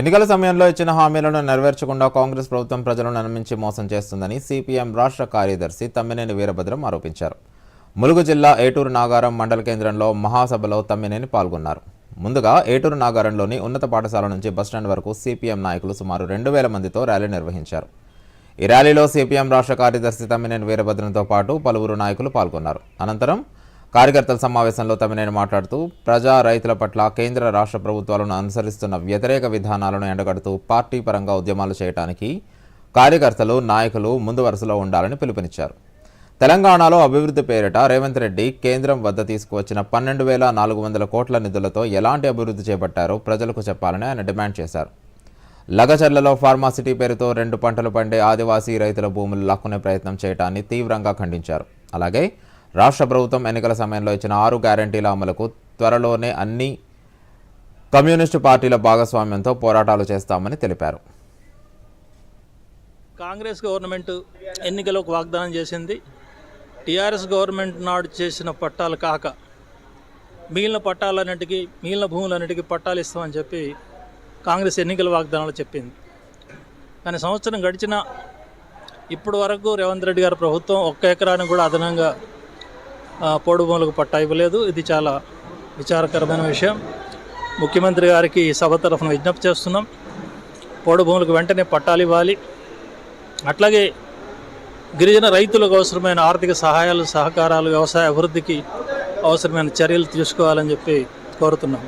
ఎన్నికల సమయంలో ఇచ్చిన హామీలను నెరవేర్చకుండా కాంగ్రెస్ ప్రభుత్వం ప్రజలను నమ్మించి మోసం చేస్తుందని సిపిఎం రాష్ట్ర కార్యదర్శి తమ్మినేని వీరభద్రం ఆరోపించారు. ములుగు జిల్లా ఏటూరు నాగారం మండల కేంద్రంలో మహాసభలో తమ్మినేని పాల్గొన్నారు. ముందుగా ఏటూరు నాగారంలోని ఉన్నత పాఠశాల నుంచి బస్టాండ్ వరకు సిపిఎం నాయకులు సుమారు రెండు వేల మందితో ర్యాలీ నిర్వహించారు. ఈ ర్యాలీలో సిపిఎం రాష్ట్ర కార్యదర్శి తమ్మినేని వీరభద్రంతో పాటు పలువురు నాయకులు పాల్గొన్నారు. అనంతరం కార్యకర్తల సమావేశంలో తమినేని మాట్లాడుతూ ప్రజా రైతుల పట్ల కేంద్ర రాష్ట్ర ప్రభుత్వాలను అనుసరిస్తున్న వ్యతిరేక విధానాలను ఎండగడుతూ పార్టీ పరంగా ఉద్యమాలు చేయడానికి కార్యకర్తలు నాయకులు ముందు వరుసలో ఉండాలని పిలుపునిచ్చారు. తెలంగాణలో అభివృద్ధి పేరిట రేవంత్ రెడ్డి కేంద్రం వద్ద తీసుకువచ్చిన పన్నెండు వేల నాలుగు వందల కోట్ల నిధులతో ఎలాంటి అభివృద్ధి చేపట్టారో ప్రజలకు చెప్పాలని ఆయన డిమాండ్ చేశారు. లగచర్లలో ఫార్మాసిటీ పేరుతో రెండు పంటలు పండే ఆదివాసీ రైతుల భూములు లాక్కునే ప్రయత్నం చేయడాన్ని తీవ్రంగా ఖండించారు. అలాగే రాష్ట్ర ప్రభుత్వం ఎన్నికల సమయంలో ఇచ్చిన ఆరు గ్యారంటీల అమలుకు త్వరలోనే అన్ని కమ్యూనిస్టు పార్టీల భాగస్వామ్యంతో పోరాటాలు చేస్తామని తెలిపారు. కాంగ్రెస్ గవర్నమెంట్ ఎన్నికలకు వాగ్దానం చేసింది. టీఆర్ఎస్ గవర్నమెంట్ నాడు చేసిన పట్టాలు కాక మిగిలిన పట్టాలన్నిటికీ మిగిలిన భూములన్నిటికీ పట్టాలు ఇస్తామని చెప్పి కాంగ్రెస్ ఎన్నికల వాగ్దానాలు చెప్పింది. కానీ సంవత్సరం గడిచిన ఇప్పటి వరకు రేవంత్ రెడ్డి గారి ప్రభుత్వం ఒక్క ఎకరానికి కూడా అదనంగా పోడు భూములకు పట్టా ఇవ్వలేదు. ఇది చాలా విచారకరమైన విషయం. ముఖ్యమంత్రి గారికి సభ తరఫున విజ్ఞప్తి చేస్తున్నాం. పోడు భూములకు వెంటనే పట్టాలు ఇవ్వాలి. అట్లాగే గిరిజన రైతులకు అవసరమైన ఆర్థిక సహాయాలు సహకారాలు వ్యవసాయ అభివృద్ధికి అవసరమైన చర్యలు తీసుకోవాలని చెప్పి కోరుతున్నాం.